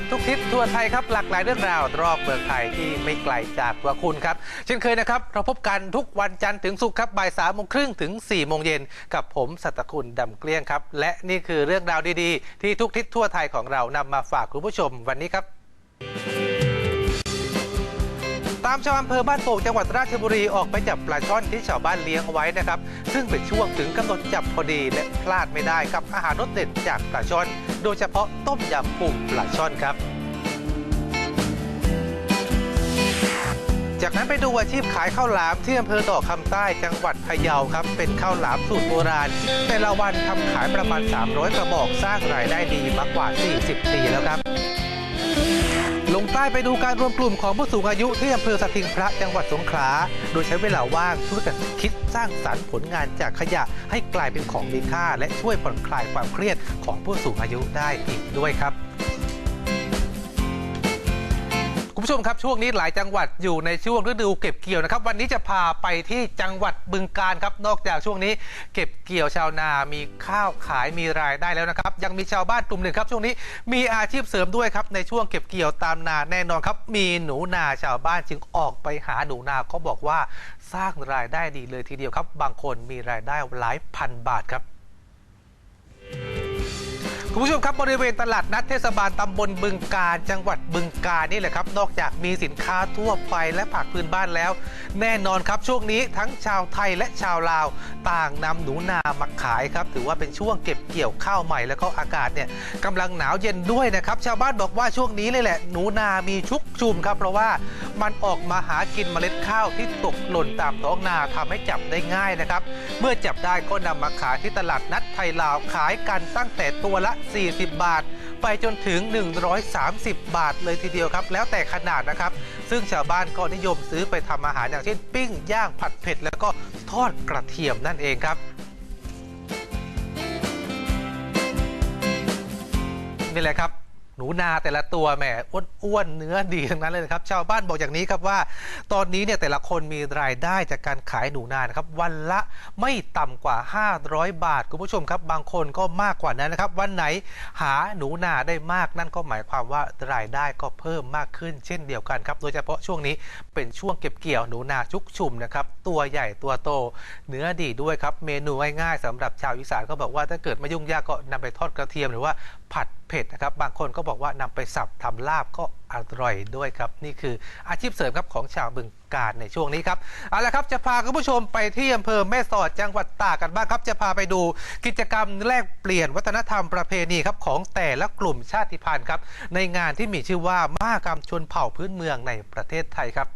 ครับทุกทิศทั่วไทยครับหลากหลายเรื่องราวรอบเมืองไทยที่ไม่ไกลจากตัวคุณครับ เช่นเคยนะครับ เราพบกันทุกวันจันทร์ถึงศุกร์ครับบ่ายสามโมงครึ่งถึง4ี่โมงเย็นกับผมสัตคุณดำเกลี้ยงครับ และนี่คือเรื่องราวดีๆ ที่ทุกทิศทั่วไทยของเรานำมาฝากคุณผู้ชมวันนี้ครับามชาวอำเภอบ้านโป่งจังหวัดราชบุรีออกไปจับปลาช่อนที่ชาวบ้านเลี้ยงเอาไว้นะครับ ซึ่งเป็นช่วงถึงกำหนดจับพอดีและพลาดไม่ได้กับอาหารรสเด็ดจากปลาช่อน โดยเฉพาะต้มยำปูปลาช่อนครับจากนั้นไปดูอาชีพขายข้าวหลามที่อำเภอดอกคำใต้จังหวัดพะเยาครับ เป็นข้าวหลามสูตรโบราณ แต่ละวันทำขายประมาณ 300 กระบอกสร้างรายได้ดีมากกว่า 40 ปีแล้วครับ งใต้ไปดูการรวมกลุ่มของผู้สูงอายุที่อำเภอสถิงพระจังหวัดสงขลา โดยใช้เวลาว่างช่วยกันคิดสร้างสรรค์ผลงานจากขยะให้กลายเป็นของมีค่า และช่วยผ่อนคลายความเครียดของผู้สูงอายุได้อีกด้วยครับ คุณผู้ชมครับช่วงนี้หลายจังหวัดอยู่ในช่วงฤดูเก็บเกี่ยวนะครับวันนี้จะพาไปที่จังหวัดบึงกาฬครับนอกจากช่วงนี้ เก็บเกี่ยวชาวนา มีข้าวขายมีรายได้แล้วนะครับยังมีชาวบ้านกลุ่มหนึ่งครับช่วงนี้มีอาชีพเสริมด้วยครับในช่วงเก็บเกี่ยวตามนาแน่นอนครับ มีหนูนาชาวบ้านจึงออกไปหาหนูนาเขาบอกว่าสร้างรายได้ดีเลยทีเดียวครับ บางคนมีรายได้หลายพันบาทครับ คุณผู้ชมครับบริเวณตลาดนัดเทศบาลตำบลบึงกาฬจังหวัดบึงกาฬนี่แหละครับ นอกจากมีสินค้าทั่วไปและผักพื้นบ้านแล้ว แน่นอนครับช่วงนี้ทั้งชาวไทยและชาวลาว ต่างนำหนูนามาขายครับ ถือว่าเป็นช่วงเก็บเกี่ยวข้าวใหม่แล้วก็อากาศเนี่ยกำลังหนาวเย็นด้วยนะครับ ชาวบ้านบอกว่าช่วงนี้เลยแหละหนูนามีชุกชุมครับ เพราะว่ามันออกมาหากินเมล็ดข้าวที่ตกหล่นตามท้องนาทำให้จับได้ง่ายนะครับเมื่อจับได้ก็นำมาขายที่ตลาดนัดไทยลาวขายกันตั้งแต่ตัวละ40 บาท ไปจนถึง 130 บาทเลยทีเดียวครับ แล้วแต่ขนาดนะครับ ซึ่งชาวบ้านก็นิยมซื้อไปทำอาหารอย่างเช่นปิ้งย่างผัดเผ็ด แล้วก็ทอดกระเทียมนั่นเองครับนี่แหละครับ นูนาแต่ละตัวแหมอ้วนๆเนื้อดีทั้งนั้นเลยนะครับ ชาวบ้านบอกอย่างนี้ครับว่า ตอนนี้เนี่ยแต่ละคนมีรายได้จากการขายหนูนานะครับวันละไม่ต่ำกว่า 500 บาทคุณผู้ชมครับ บางคนก็มากกว่านั้นนะครับ วันไหนหาหนูนาได้มากนั่นก็หมายความว่ารายได้ก็เพิ่มมากขึ้นเช่นเดียวกันครับ โดยเฉพาะช่วงนี้เป็นช่วงเก็บเกี่ยวหนูนาชุกชุมนะครับตัวใหญ่ตัวโต เนื้อดีด้วยครับ เมนูง่ายๆสำหรับชาวอีสานก็บอกว่าถ้าเกิดไม่ยุ่งยากก็นำไปทอดกระเทียมหรือว่า ผัดเผ็ดนะครับ บางคนก็บอกว่านำไปสับทำลาบก็อร่อยด้วยครับ นี่คืออาชีพเสริมครับของชาวบึงกาฬในช่วงนี้ครับเอาละครับจะพาคุณผู้ชมไปที่อำเภอแม่สอดจังหวัดตากกันบ้างครับ จะพาไปดูกิจกรรมแลกเปลี่ยนวัฒนธรรมประเพณีครับของแต่ละกลุ่มชาติพันธุ์ครับ ในงานที่มีชื่อว่ามหกรรมชนเผ่าพื้นเมืองในประเทศไทยครับ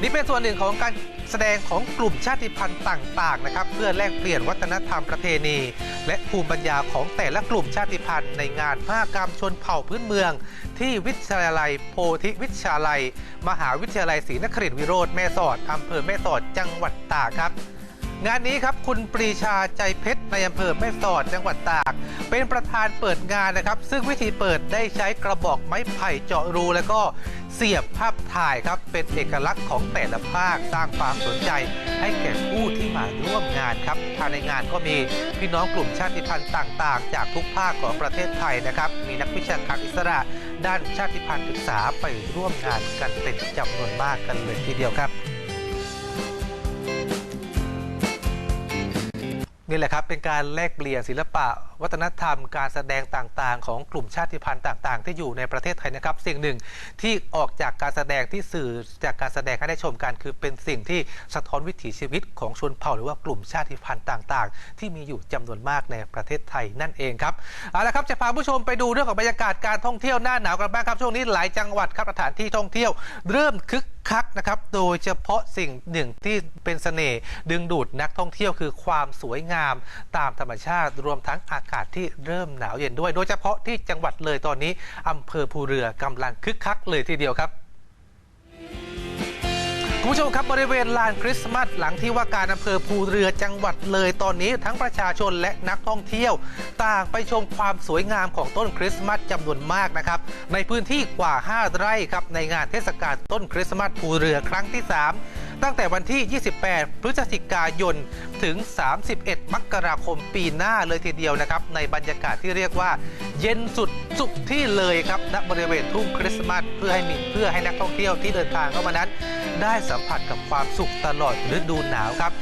นี่เป็นส่วนหนึ่งของการแสดงของกลุ่มชาติพันธุ์ต่างๆนะครับ เพื่อแลกเปลี่ยนวัฒนธรรมประเพณี และภูมิปัญญาของแต่ละกลุ่มชาติพันธุ์ในงานมหกรรมชนเผ่าพื้นเมือง ที่วิทยาลัยโพธิวิชาลัย มหาวิทยาลัยศรีนครินทร์วิโรธแม่สอดอำเภอแม่สอดจังหวัดตากครับ งานนี้ครับคุณปรีชาใจเพชรในอำเภอแม่สอดจังหวัดตาก เป็นประธานเปิดงานนะครับ ซึ่งวิธีเปิดได้ใช้กระบอกไม้ไผ่เจาะรู แล้วก็เสียบภาพถ่ายครับ เป็นเอกลักษณ์ของแต่ละภาคสร้างความสนใจ ให้แก่ผู้ที่มาร่วมงานครับภายในงานก็มีพี่น้องกลุ่มชาติพันธุ์ต่างๆ จากทุกภาคของประเทศไทยนะครับ มีนักวิชาการอิสระด้านชาติพันธุ์ศึกษาไปร่วมงานกันเป็นจำนวนมากกันเลยทีเดียวครับ นี่แหละครับเป็นการแลกเปลี่ยนศิลปะ วัฒนธรรม การแสดงต่างๆ ของกลุ่มชาติพันธุ์ต่างๆ ที่อยู่ในประเทศไทยนะครับ สิ่งหนึ่งที่ออกจากการแสดงที่สื่อจากการแสดงให้ได้ชมกัน คือเป็นสิ่งที่สะท้อนวิถีชีวิตของชนเผ่าหรือว่ากลุ่มชาติพันธุ์ต่างๆ ที่มีอยู่จำนวนมากในประเทศไทยนั่นเองครับเอาละครับจะพาผู้ชมไปดูเรื่องของบรรยากาศการท่องเที่ยวหน้าหนาวกันบ้างครับช่วงนี้หลายจังหวัดครับสถานที่ท่องเที่ยว เริ่มคึก คักนะครับ โดยเฉพาะสิ่งหนึ่งที่เป็นเสน่ห์ดึงดูดนักท่องเที่ยวคือความสวยงามตามธรรมชาติ รวมทั้งอากาศที่เริ่มหนาวเย็นด้วย โดยเฉพาะที่จังหวัดเลยตอนนี้อำเภอภูเรือกำลังคึกคักเลยทีเดียวครับ คุณผู้ชมครับบริเวณลานคริสต์มาสหลังที่ว่าการอำเภอภูเรือจังหวัดเลยตอนนี้ทั้งประชาชนและนักท่องเที่ยว ต่างไปชมความสวยงามของต้นคริสต์มาสจำนวนมากนะครับ ในพื้นที่กว่า 5 ไร่ครับในงานเทศกาลต้นคริสต์มาสภูเรือครั้งที่ 3 ตั้งแต่วันที่ 28 พฤศจิกายน ถึง 31 มกราคมปีหน้าเลยทีเดียวนะครับ ในบรรยากาศที่เรียกว่า เย็นสุดสุขที่เลยครับณบริเวณทุ่งคริสต์มาสเพื่อให้มีเพื่อให้นักท่องเที่ยวที่เดินทางเข้ามานั้น ได้สัมผัสกับความสุขตลอดฤดูหนาวครับ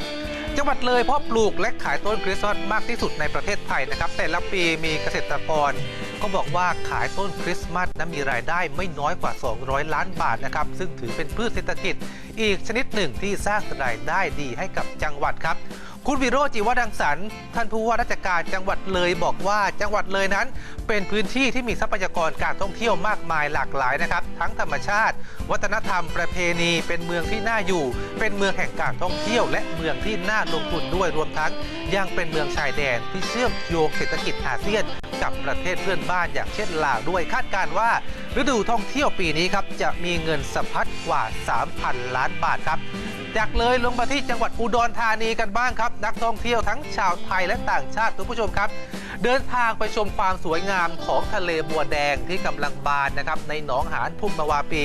จังหวัดเลยเพาะปลูกและขายต้นคริสต์มาสมากที่สุดในประเทศไทยนะครับ แต่ละปีมีเกษตรกร ก็บอกว่าขายต้นคริสต์มาสนั้นมีรายได้ไม่น้อยกว่า 200 ล้านบาทนะครับ ซึ่งถือเป็นพืชเศรษฐกิจอีกชนิดหนึ่งที่สร้างรายได้ดีให้กับจังหวัดครับ คุณวิโรจน์จิวดังสรรท่านผู้ว่าราชการจังหวัดเลยบอกว่าจังหวัดเลยนั้น เป็นพื้นที่ที่มีทรัพยากรการท่องเที่ยวมากมายหลากหลายนะครับ ทั้งธรรมชาติ วัฒนธรรมประเพณี เป็นเมืองที่น่าอยู่ เป็นเมืองแห่งการท่องเที่ยว และเมืองที่น่าลงทุนด้วยรวมทั้ง ยังเป็นเมืองชายแดนที่เชื่อมโยงเศรษฐกิจอาเซียนกับประเทศเพื่อนบ้านอย่างเช่นลาวด้วยคาดการว่า ฤดูท่องเที่ยวปีนี้ครับจะมีเงินสะพัดกว่า 3,000 ล้านบาทครับ จากเลยลงมาที่จังหวัดอุดรธานีกันบ้างครับ นักท่องเที่ยวทั้งชาวไทยและต่างชาติทุกผู้ชมครับ เดินทางไปชมความสวยงามของทะเลบัวแดงที่กำลังบานนะครับในหนองหานพุมมาวาปี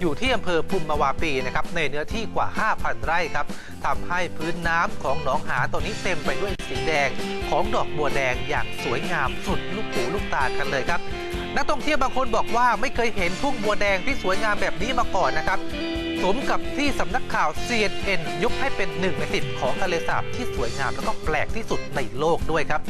อยู่ที่อำเภอพุมมาวาปีนะครับในเนื้อที่กว่า 5,000 ไร่ครับทำให้พื้นน้ำของหนองหานตัวนี้เต็มไปด้วยสีแดงของดอกบัวแดงอย่างสวยงามสุดลูกหูลูกตากันเลยครับนักท่องเที่ยวบางคนบอกว่าไม่เคยเห็นทุ่งบัวแดงที่สวยงามแบบนี้มาก่อนนะครับ สมกับที่สำนักข่าว CNN ยกให้เป็นหนึ่งในสิบของทะเลสาบที่สวยงามแล้วก็แปลกที่สุดในโลกด้วยครับ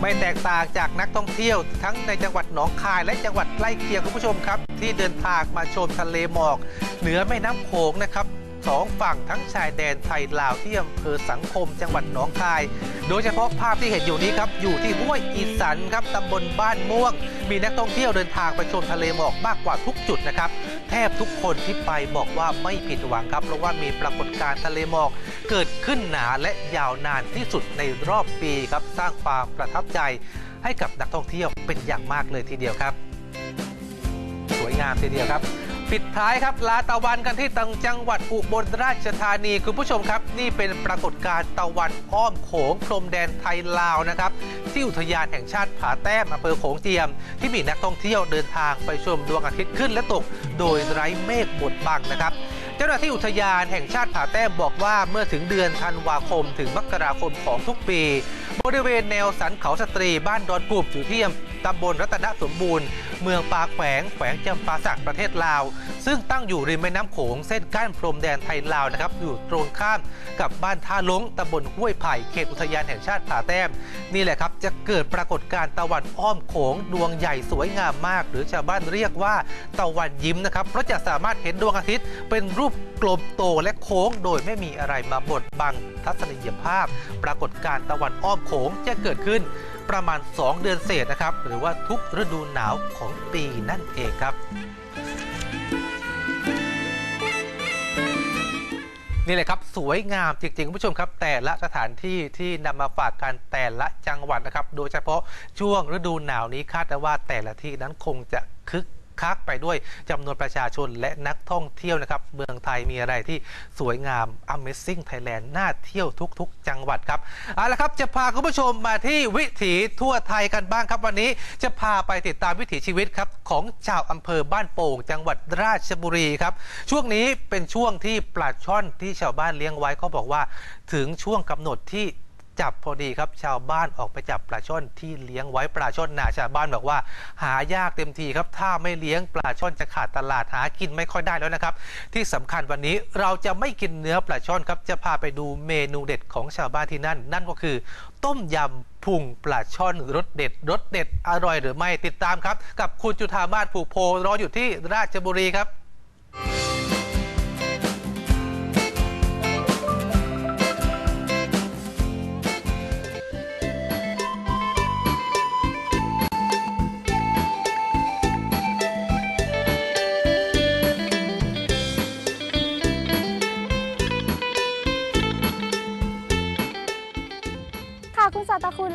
ไม่แตกต่างจากนักท่องเที่ยวทั้งในจังหวัดหนองคายและจังหวัดใกล้เคียงคุณผู้ชมครับ ที่เดินทางมาชมทะเลหมอก เหนือแม่น้ำโขงนะครับสองฝั่งทั้งชายแดนไทยลาวที่อำเภอสังคม จังหวัดหนองคาย โดยเฉพาะภาพที่เห็นอยู่นี้ครับอยู่ที่ห้วยอีสันครับตำบลบ้านม่วง มีนักท่องเที่ยวเดินทางไปชมทะเลหมอกมากกว่าทุกจุดนะครับแทบทุกคนที่ไปบอกว่าไม่ผิดหวังครับ เพราะว่ามีปรากฏการณ์ทะเลหมอก เกิดขึ้นหนาและยาวนานที่สุดในรอบปีครับสร้างความประทับใจให้กับนักท่องเที่ยวเป็นอย่างมากเลยทีเดียวครับ สวยงามทีเดียวครับ ปิดท้ายครับลาตะวันกันที่ตังจังหวัดอุบลราชธานีคุณผู้ชมครับ นี่เป็นปรากฏการณ์ตะวันอ้อมโขงพรมแดนไทยลาวนะครับ ที่อุทยานแห่งชาติผาแต้มอำเภอโขงเจียม ที่มีนักท่องเที่ยวเดินทางไปชมดวงอาทิตย์ขึ้นและตก โดยไร้เมฆบดบังนะครับเจ้าหน้าที่อุทยานแห่งชาติผาแต้มบอกว่าเมื่อถึงเดือนธันวาคมถึงมกราคมของทุกปี บริเวณแนวสันเขาสตรีบ้านดอนกูบอยู่ที่ตำบลรัตนสมบูรณ์ เมืองปาแขวงแขวงจำปาสักประเทศลาว ซึ่งตั้งอยู่ริมแม่น้ำโขงเส้นกั้นพรมแดนไทยลาวนะครับอยู่ตรงข้ามกับบ้านท่าลงตำบลห้วยไผ่เขตอุทยานแห่งชาติผาแต้ม นี่แหละครับจะเกิดปรากฏการณ์ตะวันอ้อมโขงดวงใหญ่สวยงามมาก หรือชาวบ้านเรียกว่าตะวันยิ้มนะครับเพราะจะสามารถเห็นดวงอาทิตย์ เป็นรูปกลมโตและโค้งโดยไม่มีอะไรมาบดบังทัศนียภาพ ปรากฏการณ์ตะวันอ้อมโขงจะเกิดขึ้นประมาณ 2 เดือนเศษนะครับ หรือว่าทุกฤดูหนาวของปีนั่นเองครับ นี่แหละครับสวยงามจริงๆคุณผู้ชมครับ แต่ละสถานที่ที่นำมาฝากกันแต่ละจังหวัดนะครับ โดยเฉพาะช่วงฤดูหนาวนี้คาดว่าแต่ละที่นั้นคงจะคึก คักไปด้วยจำนวนประชาชนและนักท่องเที่ยวนะครับ เมืองไทยมีอะไรที่สวยงาม Amazing Thailand น่าเที่ยวทุก ๆ จังหวัดครับเอาละครับจะพาคุณผู้ชมมาที่วิถีทั่วไทยกันบ้างครับ วันนี้จะพาไปติดตามวิถีชีวิตครับของชาวอำเภอบ้านโป่ง จังหวัดราชบุรีครับ ช่วงนี้เป็นช่วงที่ปลาช่อนที่ชาวบ้านเลี้ยงไว้เขาบอกว่า ถึงช่วงกำหนดที่ จับพอดีครับ ชาวบ้านออกไปจับปลาช่อนที่เลี้ยงไว้ปลาช่อนนาชาวบ้านบอกว่า หายากเต็มทีครับ ถ้าไม่เลี้ยงปลาช่อนจะขาดตลาดหากินไม่ค่อยได้แล้วนะครับ ที่สำคัญวันนี้เราจะไม่กินเนื้อปลาช่อนครับจะพาไปดูเมนูเด็ดของชาวบ้านที่นั่น นั่นก็คือ ต้มยำพุงปลาช่อนรสเด็ดรสเด็ดอร่อยหรือไม่ติดตามครับ กับคุณจุธามาศผูกโพรออยู่ที่ราชบุรีครับ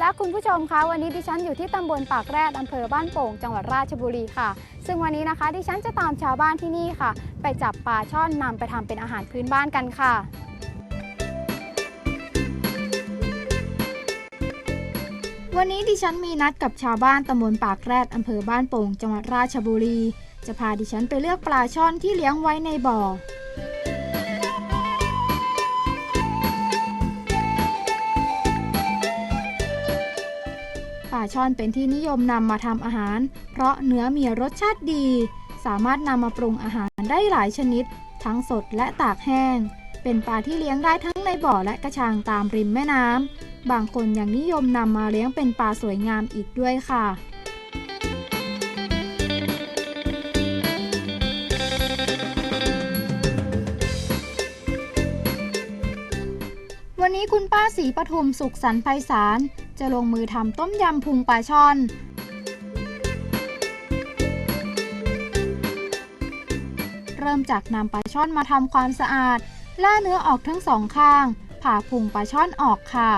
และคุณผู้ชมคะวันนี้ดิฉันอยู่ที่ตำบลปากแรดอำเภอบ้านโป่ง จังหวัดราชบุรีค่ะ ซึ่งวันนี้นะคะดิฉันจะตามชาวบ้านที่นี่ค่ะ ไปจับปลาช่อนนำไปทำเป็นอาหารพื้นบ้านกันค่ะ วันนี้ดิฉันมีนัดกับชาวบ้านตำบลปากแรดอำเภอบ้านโป่ง จังหวัดราชบุรี จะพาดิฉันไปเลือกปลาช่อนที่เลี้ยงไว้ในบ่อ ปลาช่อนเป็นที่นิยมนำมาทำอาหาร เพราะเนื้อมีรสชาติดี สามารถนำมาปรุงอาหารได้หลายชนิด ทั้งสดและตากแห้ง เป็นปลาที่เลี้ยงได้ทั้งในบ่อและกระชังตามริมแม่น้ำบางคนยังนิยมนำมาเลี้ยงเป็นปลาสวยงามอีกด้วยค่ะ ศรีปทุมสุขสันต์ไพศาลจะลงมือทำต้มยำพุงปลาช่อน เริ่มจากนำปลาช่อนมาทำความสะอาดล่าเนื้อออกทั้งสองข้าง ผ่าพุงปลาช่อนออกค่ะ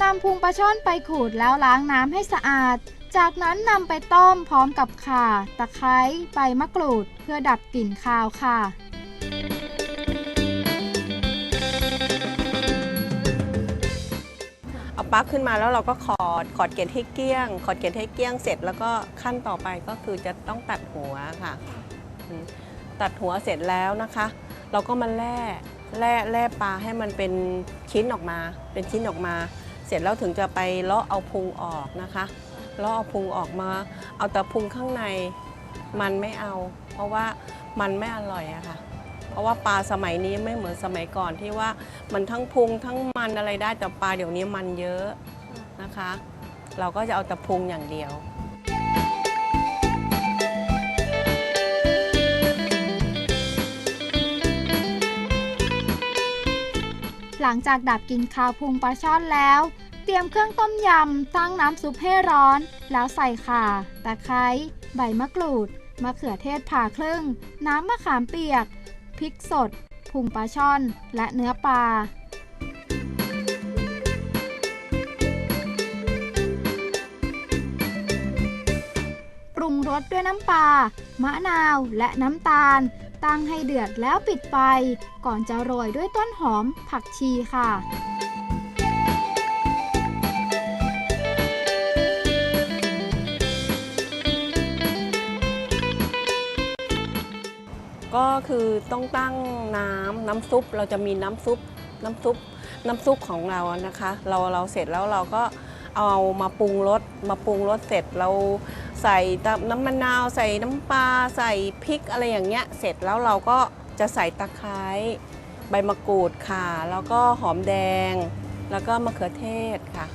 นำพุงปลาช่อนไปขูดแล้วล้างน้ำให้สะอาด จากนั้นนำไปต้มพร้อมกับข่า ตะไคร้ ใบมะกรูด เพื่อดับกลิ่นคาวค่ะ เอาปลั๊กขึ้นมาแล้วเราก็ขอดขอดเกล็ดให้เกลี้ยง ขอดเกล็ดให้เกลี้ยงเสร็จ แล้วก็ขั้นต่อไปก็คือจะต้องตัดหัวค่ะ ตัดหัวเสร็จแล้วนะคะ เราก็มาแล่แล่แล่ปลาให้มันเป็นชิ้นออกมา เป็นชิ้นออกมา เสร็จแล้วถึงจะไปเลาะเอาพุงออกนะคะเลาะเอาพุงออกมา เอาแต่พุงข้างในมันไม่เอา เพราะว่ามันไม่อร่อยอะค่ะ เพราะว่าปลาสมัยนี้ไม่เหมือนสมัยก่อนที่ว่ามันทั้งพุงทั้งมันอะไรได้แต่ปลาเดี๋ยวนี้มันเยอะนะคะ เราก็จะเอาแต่พุงอย่างเดียวหลังจากดับกลินคาวพุงปลาช่อนแล้ว เตรียมเครื่องต้มยำ ตั้งน้ำซุปให้ร้อน แล้วใส่ข่า ตะไคร้ ใบมะกรูด มะเขือเทศผ่าครึ่ง น้ำมะขามเปียก พริกสดพุงปลาช่อน และเนื้อปลาปรุงรสด้วยน้ำปลามะนาวและน้ำตาล ตั้งให้เดือดแล้วปิดไฟ ก่อนจะโรยด้วยต้นหอมผักชีค่ะ ก็คือต้องตั้งน้ำน้ำซุปเราจะมีน้ำซุปน้ำซุปน้ำซุปของเรานะคะ เราเราเสร็จแล้วเราก็เอามาปรุงรสมาปรุงรสเสร็จเราใส่น้ำมะนาวใส่น้ำปลาใส่พริกอะไรอย่างเงี้ยเสร็จแล้วเราก็จะใส่ตะไคร้ใบมะกรูดค่ะ แล้วก็หอมแดง แล้วก็มะเขือเทศค่ะ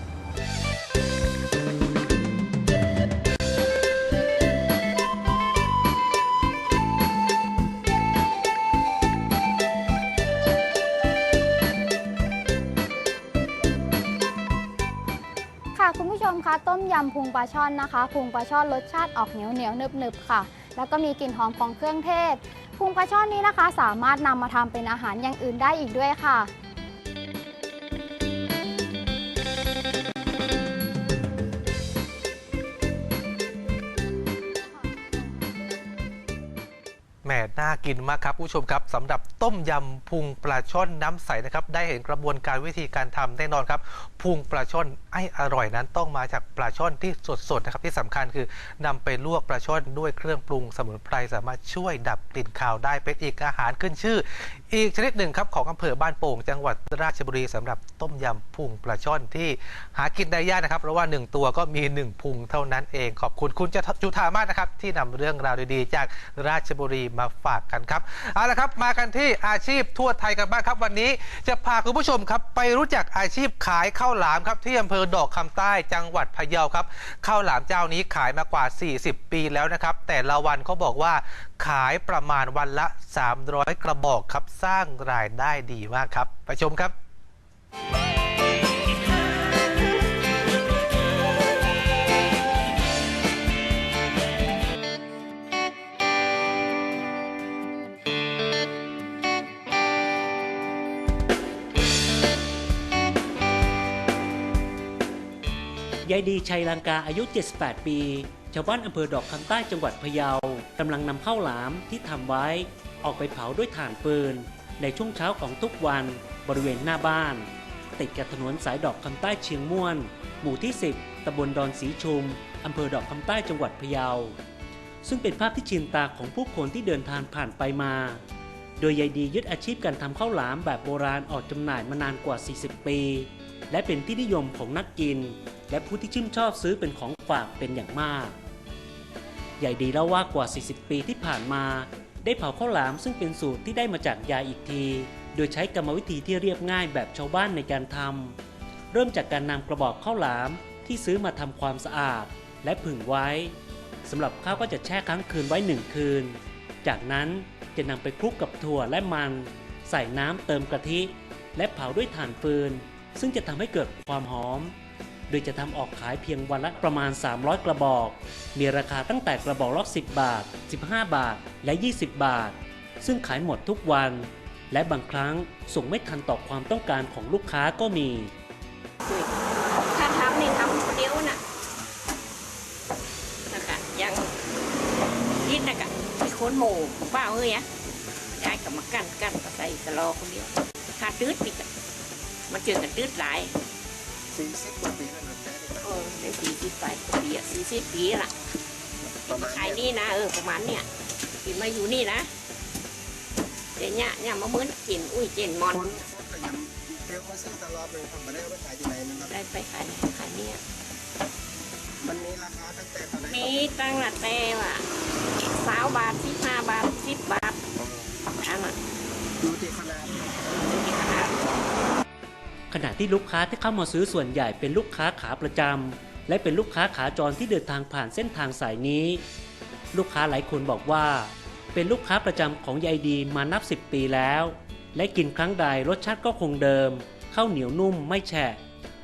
ต้มยำพุงปลาช่อนนะคะพุงปลาช่อนรสชาติออกเหนียวเหนียวนึบนึบๆค่ะ แล้วก็มีกลิ่นหอมของเครื่องเทศพุงปลาช่อนนี้นะคะ สามารถนำมาทำเป็นอาหารอย่างอื่นได้อีกด้วยค่ะ แหมน่ากินมากครับผู้ชมครับสำหรับต้มยำพุงปลาช่อนน้ำใสนะครับได้เห็นกระบวนการวิธีการทำแน่นอนครับพุงปลาช่อนไอ้อร่อยนั้นต้องมาจากปลาช่อนที่สดๆนะครับที่สำคัญคือนำไปลวกปลาช่อนด้วยเครื่องปรุงสมุนไพรสามารถช่วยดับกลิ่นคาวได้เป็นอีกอาหารขึ้นชื่อ อีกชนิดหนึ่งครับของอำเภอบ้านโป่ง จังหวัดราชบุรีสำหรับต้มยำพุงปลาช่อนที่หากินได้ยากนะครับ เพราะว่า 1 ตัวก็มี 1 พุงเท่านั้นเองขอบคุณคุณจุธามากนะครับ ที่นำเรื่องราวดีๆ จากราชบุรีมาฝากกันครับเอาละครับ มากันที่อาชีพทั่วไทยกันบ้างครับ วันนี้จะพาคุณผู้ชมครับ ไปรู้จักอาชีพขายข้าวหลามครับที่อำเภอดอกคำใต้จังหวัดพะเยาครับข้าวหลามเจ้านี้ขายมากว่า 40 ปีแล้วนะครับแต่ละวันเขาบอกว่าขายประมาณวันละ 300 กระบอกครับสร้างรายได้ดีมากครับ ไปชมครับ ยายดีชัยลังกาอายุ 78 ปี ชาวบ้านอำเภอดอกคำใต้จังหวัดพะเยากำลังนำข้าวหลามที่ทำไว้ ออกไปเผาด้วยถ่านปืน ในช่วงเช้าของทุกวันบริเวณหน้าบ้าน ติดกับถนนสายดอกคำใต้เชียงม่วน หมู่ที่ 10ตำบลดอนสีชุมอำเภอดอกคำใต้จังหวัดพะเยา ซึ่งเป็นภาพที่ชินตาของผู้คนที่เดินทางผ่านไปมา โดยยายดียึดอาชีพการทำข้าวหลามแบบโบราณออกจำหน่ายมานานกว่า 40 ปี และเป็นที่นิยมของนักกิน และผู้ที่ชื่นชอบซื้อเป็นของฝากเป็นอย่างมากยายดีเล่าว่ากว่า 40 ปีที่ผ่านมา ได้เผาข้าวหลามซึ่งเป็นสูตรที่ได้มาจากยายอีกที โดยใช้กรรมวิธีที่เรียบง่ายแบบชาวบ้านในการทำเริ่มจากการนำกระบอกข้าวหลามที่ซื้อมาทำความสะอาด และผึ่งไว้สำหรับข้าวก็จะแช่ค้างคืนไว้หนึ่งคืน จากนั้นจะนำไปคลุกกับถั่วและมัน ใส่น้ำเติมกะทิ และเผาด้วยถ่านฟืน ซึ่งจะทำให้เกิดความหอม โดยจะทำออกขายเพียงวันละประมาณ 300 กระบอก มีราคาตั้งแต่กระบอกละ10 บาท 15 บาท และ 20 บาท ซึ่งขายหมดทุกวัน และบางครั้งส่งไม่ทันต่อความต้องการของลูกค้าก็มี ถ้าทำนี่ทำคนเดียวน่ะนะคะยังยิดนะกะมีคนหมู่ของป้าเอ้ยอะได้กับมากั้นกั้นก็ใส่กระรอคนเดียวถ้าตืดนี่กะมันเจอกันตืดหลายสี่สิบกว่าปี สี่สิบไปปีอะสี่สิบปีละประมาณขายนี่นะเออประมาณเนี้ยปีมาอยู่นี่นะเดี๋ยวเนี้ยเนี่ยมาเหมือนกินอุ้ยเจนมอนคนคนก็ยังเรียว่าซื้อตลอดเลยทำมาได้เอาไปขายที่ไหนนะครับได้ไปขายขายเนี่ยมันมีราคาตั้งแต่เท่าไหร่มีตั้งละแต่ว่าสาวบาทสิบห้าบาทสิบบาทอันนั้นดูที่ขนาดดูที่ขนาดขณะที่ลูกค้าที่เข้ามาซื้อส่วนใหญ่เป็นลูกค้าขาประจำ และเป็นลูกค้าขาจรที่เดินทางผ่านเส้นทางสายนี้ ลูกค้าหลายคนบอกว่า เป็นลูกค้าประจำของยายดีมานับ 10 ปีแล้ว และกินครั้งใดรสชาติก็คงเดิมข้าวเหนียวนุ่มไม่แฉะ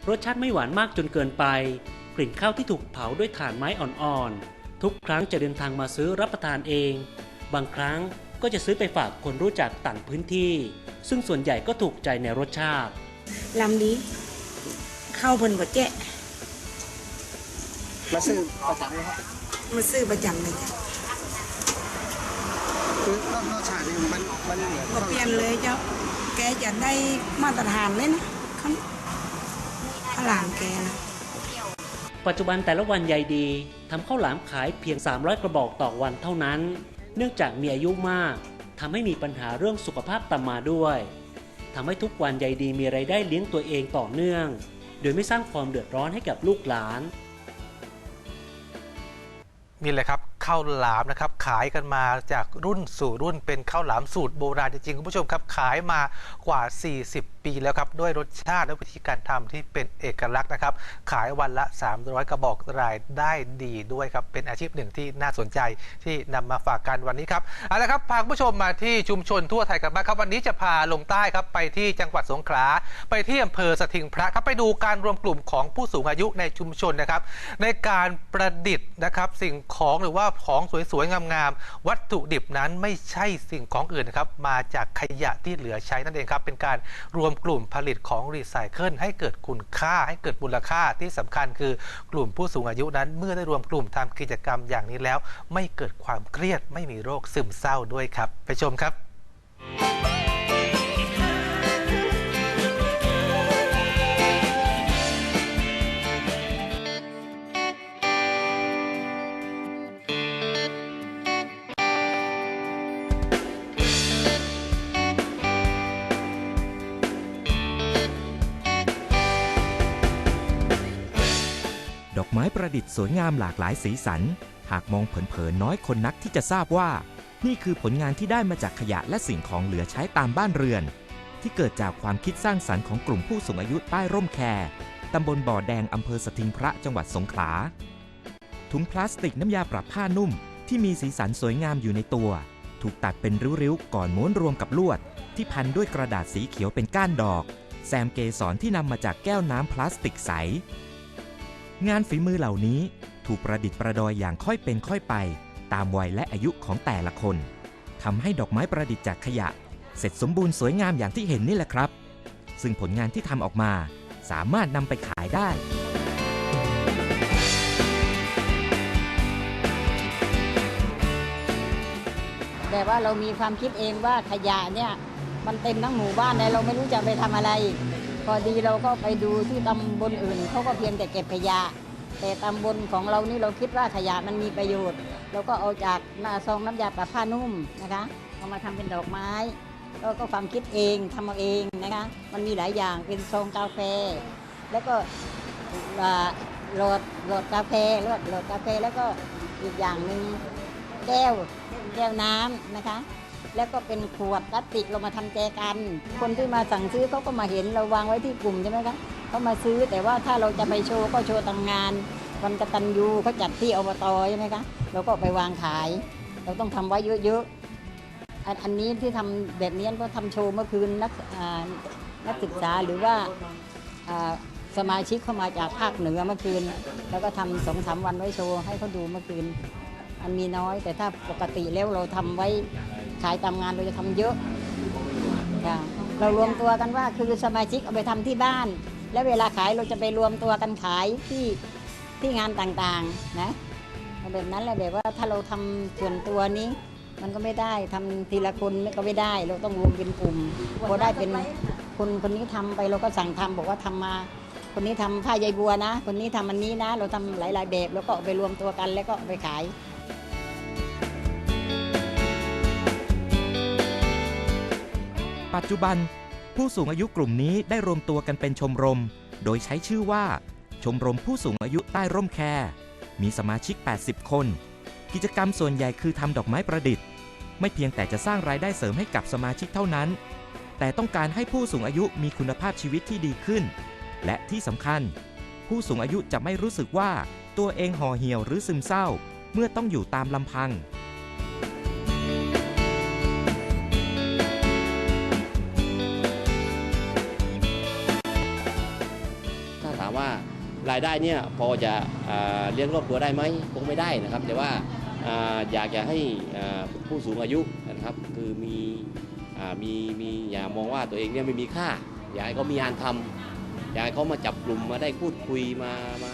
รสชาติไม่หวานมากจนเกินไป กลิ่นข้าวที่ถูกเผาด้วยถ่านไม้อ่อนๆทุกครั้งจะเดินทางมาซื้อรับประทานเอง บางครั้งก็จะซื้อไปฝากคนรู้จักต่างพื้นที่ ซึ่งส่วนใหญ่ก็ถูกใจในรสชาติลำนี้ข้าวเพิ่นบ่แจ้ มาซื้อประจำนะครับมาซื้อประจำเลยจ้ะคือรสรสชาตินี่มันมันเหมือนบ่เปลี่ยนเลยเจ้า แกจะได้มาตรฐานเลยนะข้างข้างหลังแกนะ ปัจจุบันแต่ละวันยายดีทำข้าวหลามขายเพียง 300 กระบอกต่อวันเท่านั้น เนื่องจากมีอายุมากทำให้มีปัญหาเรื่องสุขภาพตามมาด้วยทำให้ทุกวันยายดีมีไรายได้เลี้ยงตัวเองต่อเนื่อง โดยไม่สร้างความเดือดร้อนให้กับลูกหลาน นี่แหละครับข้าวหลามนะครับขายกันมาจากรุ่นสู่รุ่นเป็นข้าวหลามสูตรโบราณจริงๆคุณผู้ชมครับขายมากว่า 40 ปี แล้วครับด้วยรสชาติและวิธีการทำที่เป็นเอกลักษณ์นะครับ ขายวันละ 300 กระบอกรายได้ดีด้วยครับ เป็นอาชีพหนึ่งที่น่าสนใจที่นำมาฝากกันวันนี้ครับเอาละครับพาผู้ชมมาที่ชุมชนทั่วไทยกันบ้างครับ วันนี้จะพาลงใต้ครับไปที่จังหวัดสงขลาไปที่อำเภอสถิงพระครับไปดูการรวมกลุ่มของผู้สูงอายุในชุมชนนะครับ ในการประดิษฐ์นะครับสิ่งของหรือว่าของสวยๆงามๆวัตถุดิบนั้นไม่ใช่สิ่งของอื่นนะครับมาจากขยะที่เหลือใช้นั่นเองครับเป็นการรวมกลุ่มผลิตของรีไซเคิลให้เกิดคุณค่าให้เกิดมูลค่าที่สำคัญคือกลุ่มผู้สูงอายุนั้น เมื่อได้รวมกลุ่มทำกิจกรรมอย่างนี้แล้ว ไม่เกิดความเครียดไม่มีโรคซึมเศร้าด้วยครับ ไปชมครับ ประดิษฐ์สวยงามหลากหลายสีสัน หากมองเผินๆน้อยคนนักที่จะทราบว่า นี่คือผลงานที่ได้มาจากขยะและสิ่งของเหลือใช้ตามบ้านเรือน ที่เกิดจากความคิดสร้างสรรค์ของกลุ่มผู้สูงอายุใต้ร่มแคตำบลบ่อแดงอำเภอสถิงพระจังหวัดสงขลา ถุงพลาสติกน้ำยาปรับผ้านุ่ม ที่มีสีสันสวยงามอยู่ในตัว ถูกตัดเป็นริ้วๆ ก่อนม้วนรวมกับลวด ที่พันด้วยกระดาษสีเขียวเป็นก้านดอก แซมเกสรที่นำมาจากแก้วน้ำพลาสติกใส งานฝีมือเหล่านี้ถูกประดิษฐ์ประดอยอย่างค่อยเป็นค่อยไป ตามวัยและอายุของแต่ละคนทำให้ดอกไม้ประดิษฐ์จากขยะ เสร็จสมบูรณ์สวยงามอย่างที่เห็นนี่แหละครับ ซึ่งผลงานที่ทำออกมาสามารถนำไปขายได้แบบว่าเรามีความคิดเองว่าขยะเนี่ย มันเต็มทั้งหมู่บ้านเลยเราไม่รู้จะไปทำอะไร พอดีเราก็ไปดูที่ตำบลอื่นเขาก็เพียงแต่เก็บขยะ แต่ตำบลของเรานี่เราคิดว่าขยะมันมีประโยชน์ เราก็เอาจากหน้าซองน้ำยาปรับผ้านุ่มนะคะเอามาทำเป็นดอกไม้ก็ก็ความคิดเองทำเอาเองนะคะมันมีหลายอย่างเป็นซองกาแฟ แล้วก็โหลดโหลดกาแฟโหลดโหลดกาแฟแล้วก็อีกอย่างหนึ่งแก้วแก้วน้ำนะคะ แล้วก็เป็นขวดพลาสติกเรามาทำแจกัน คนที่มาสั่งซื้อเขาก็มาเห็นเราวางไว้ที่กลุ่มใช่ไหมคะเขามาซื้อแต่ว่าถ้าเราจะไปโชว์ก็โชว์ตามงานวันกตัญญูเขาจัดที่อบตใช่ไหมคะเราก็ไปวางขาย เราต้องทำไว้เยอะๆอันนี้ที่ทำแบบนี้ก็ทำโชว์เมื่อคืนนักนักศึกษาหรือว่าสมาชิกเข้ามาจากภาคเหนือเมื่อคืน แล้วก็ทำสองสามวันไว้โชว์ให้เขาดูเมื่อคืน อันมีน้อยแต่ถ้าปกติแล้วเราทำไว้ ขายตามงานเราจะทำเยอะค่ะเรารวมตัวกันว่าคือสมาชิกเอาไปทำที่บ้าน แล้วเวลาขายเราจะไปรวมตัวกันขายที่ที่งานต่างๆนะแบบนั้นแหละแบบว่าถ้าเราทำส่วนตัวนี้ มันก็ไม่ได้ทำทีละคนก็ไม่ได้ เราต้องรวมเป็นกลุ่มพอได้เป็นคนคนนี้ทำไปเราก็สั่งทำบอกว่าทำมา คนนี้ทำผ้าใยบัวนะ คนนี้ทำอันนี้นะ เราทำหลาย ๆ แบบ แล้วก็ไปรวมตัวกันแล้วก็ไปขาย ปัจจุบัน ผู้สูงอายุกลุ่มนี้ได้รวมตัวกันเป็นชมรม โดยใช้ชื่อว่า ชมรมผู้สูงอายุใต้ร่มแคร์มีสมาชิก 80 คน กิจกรรมส่วนใหญ่คือทำดอกไม้ประดิษฐ์ ไม่เพียงแต่จะสร้างรายได้เสริมให้กับสมาชิกเท่านั้น แต่ต้องการให้ผู้สูงอายุมีคุณภาพชีวิตที่ดีขึ้น และที่สำคัญ ผู้สูงอายุจะไม่รู้สึกว่าตัวเองห่อเหี่ยวหรือซึมเศร้า เมื่อต้องอยู่ตามลำพัง รายได้เนี่ยพอจะเลี้ยงครอบครัวได้ไหมคงไม่ได้นะครับ แต่ว่าอยากจะให้ผู้สูงอายุนะครับคือมีมีมีอย่ามองว่าตัวเองเนี่ยไม่มีค่า อยากให้เขามีงานทำอยากให้เขามาจับกลุ่มมาได้พูดคุยมามา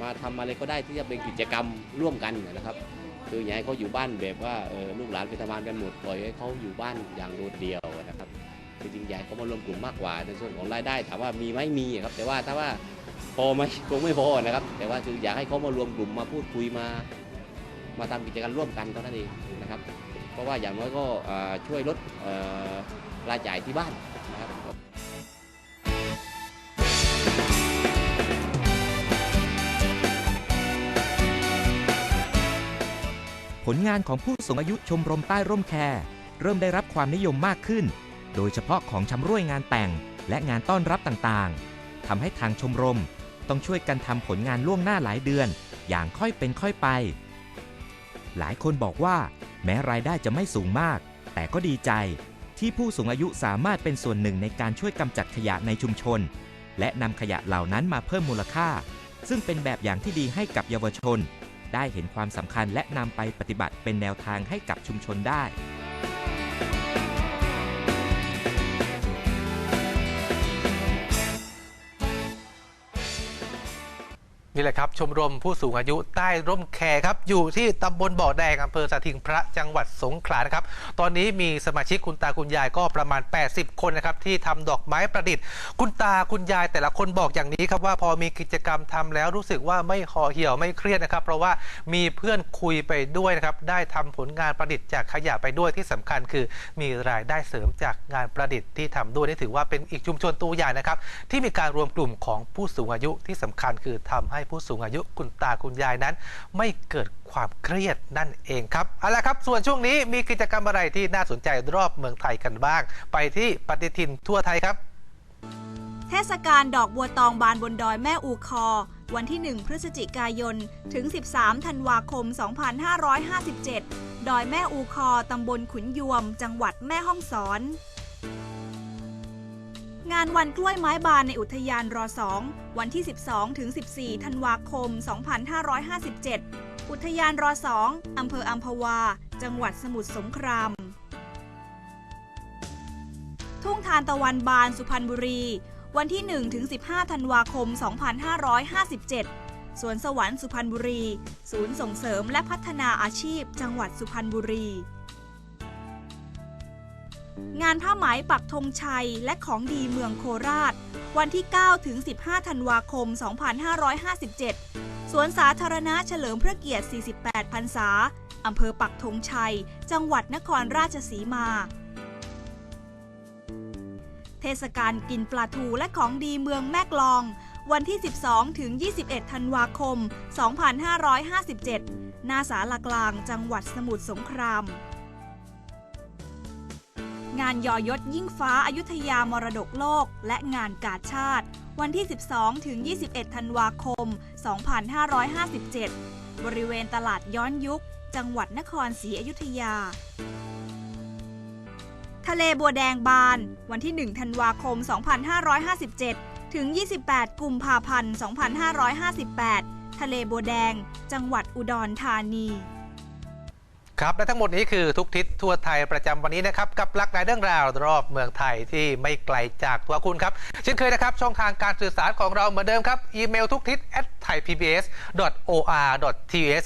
มาทำอะไรก็ได้ที่จะเป็นกิจกรรมร่วมกันนะครับ คืออยากให้เขาอยู่บ้านแบบว่าลูกหลานไปทำงานกันหมดปล่อยให้เขาอยู่บ้านอย่างโดดเดี่ยวนะครับจริงๆอยากให้เขามารวมกลุ่มมากกว่าในส่วนของรายได้ถามว่ามีไหมมีครับแต่ว่าถ้าว่า พอไหมคงไม่พอนะครับ แต่ว่าคืออยากให้เขามารวมกลุ่มมาพูดคุยมา มาทำกิจกรรมร่วมกันเท่านั้นเองนะครับ เพราะว่าอย่างน้อยก็ช่วยลดรายจ่ายที่บ้านนะครับผลงานของผู้สูงอายุชมรมใต้ร่มแคร์เริ่มได้รับความนิยมมากขึ้น โดยเฉพาะของชำร่วยงานแต่งและงานต้อนรับต่างๆ ทำให้ทางชมรม ต้องช่วยกันทำผลงานล่วงหน้าหลายเดือน อย่างค่อยเป็นค่อยไป หลายคนบอกว่า แม้รายได้จะไม่สูงมาก แต่ก็ดีใจ ที่ผู้สูงอายุสามารถเป็นส่วนหนึ่งในการช่วยกำจัดขยะในชุมชน และนำขยะเหล่านั้นมาเพิ่มมูลค่า ซึ่งเป็นแบบอย่างที่ดีให้กับเยาวชน ได้เห็นความสำคัญและนำไปปฏิบัติเป็นแนวทางให้กับชุมชนได้ นี่แหละครับ ชมรมผู้สูงอายุใต้ร่มแคครับ อยู่ที่ตำบลบ่อแดงอำเภอสถิงพระจังหวัดสงขลานะครับ ตอนนี้มีสมาชิกคุณตาคุณยายก็ประมาณ 80 คนนะครับ ที่ทำดอกไม้ประดิษฐ์ คุณตาคุณยายแต่ละคนบอกอย่างนี้ครับว่าพอมีกิจกรรมทำแล้วรู้สึกว่าไม่ห่อเหี่ยวไม่เครียดนะครับ เพราะว่ามีเพื่อนคุยไปด้วยนะครับได้ทำผลงานประดิษฐ์จากขยะไปด้วยที่สำคัญคือ มีรายได้เสริมจากงานประดิษฐ์ที่ทำด้วยนี่ถือว่าเป็นอีกชุมชนตัวอย่างนะครับที่มีการรวมกลุ่มของผู้สูงอายุที่สำคัญคือทำให้ผู้สูงอายุคุณตาคุณยายนั้น ไม่เกิดความเครียดนั่นเองครับเอาละครับ ส่วนช่วงนี้มีกิจกรรมอะไรที่น่าสนใจรอบเมืองไทยกันบ้าง ไปที่ปฏิทินทั่วไทยครับ เทศกาลดอกบัวตองบานบนดอยแม่อูคอ วันที่ 1 พฤศจิกายน ถึง 13 ธันวาคม 2557 ดอยแม่อูคอตำบลขุนยวม จังหวัดแม่ฮ่องสอน งานวันกล้วยไม้บานในอุทยานรอ2วันที่ 12 ถึง 14 ธันวาคม 2557 อุทยานรอ2อำเภออัมพวา จังหวัดสมุทรสงคราม ทุ่งทานตะวันบานสุพรรณบุรี วันที่ 1 ถึง 15 ธันวาคม 2557 สวนสวรรค์สุพรรณบุรี ศูนย์ส่งเสริมและพัฒนาอาชีพ จังหวัดสุพรรณบุรี งานผ้าไหมปักธงชัยและของดีเมืองโคราช วันที่ 9 ถึง 15 ธันวาคม 2557 สวนสาธารณะเฉลิมพระเกียรติ 48 พรรษา อำเภอปักธงชัย จังหวัดนครราชสีมา เทศกาลกินปลาทูและของดีเมืองแม่กลอง วันที่ 12 ถึง 21 ธันวาคม 2557 หน้าสารากลางจังหวัดสมุทรสงคราม งานยอยศยิ่งฟ้าอายุทยามรดกโลก และงานกาชาติ วันที่ 12 ถึง 21 ธันวาคม 2557 บริเวณตลาดย้อนยุค จังหวัดนครศรีอยุธยา ทะเลบัวแดงบาน วันที่ 1 ธันวาคม 2557 ถึง 28 กุมภาพันธ์ 2558 ทะเลบัวแดง จังหวัดอุดรธานี ครับ และทั้งหมดนี้คือทุกทิศทั่วไทยประจำวันนี้นะครับ กับหลากหลายเรื่องราวรอบเมืองไทยที่ไม่ไกลจากตัวคุณครับ เช่นเคยนะครับ ช่องทางการสื่อสารของเราเหมือนเดิมครับ อีเมลทุกทิศ at thaipbs.or.th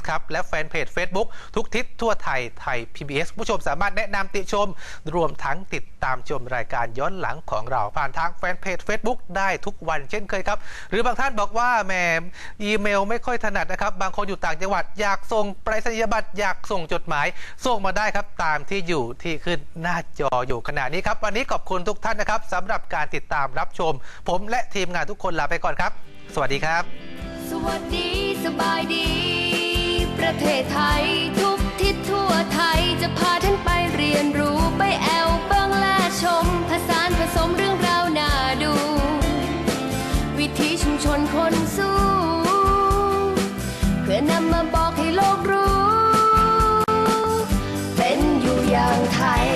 ครับ และแฟนเพจ Facebook ทุกทิศทั่วไทยไทย PBS ผู้ชมสามารถแนะนำติชม รวมทั้งติดตามชมรายการย้อนหลังของเรา ผ่านทางแฟนเพจ Facebook ได้ทุกวันเช่นเคยครับ หรือบางท่านบอกว่าแหมอีเมลไม่ค่อยถนัดนะครับ บางคนอยู่ต่างจังหวัดอยากส่งไปรษณียบัตรอยากส่งจดหมาย ส่งมาได้ครับตามที่อยู่ที่ขึ้นหน้าจออยู่ขณะนี้ครับ วันนี้ขอบคุณทุกท่านนะครับสำหรับการติดตามรับชม ผมและทีมงานทุกคนลาไปก่อนครับ สวัสดีครับ สวัสดีสบายดี ประเทศไทยทุกทิศทั่วไทยจะพาท่านไปเรียนรู้ไปแอวเบิ้งและชมผสานผสมเรื่องราวน่าดู วิถีชุมชนคนสู้ เพื่อนำมาบอกให้โลกรู้ เป็นอยู่อย่างไทย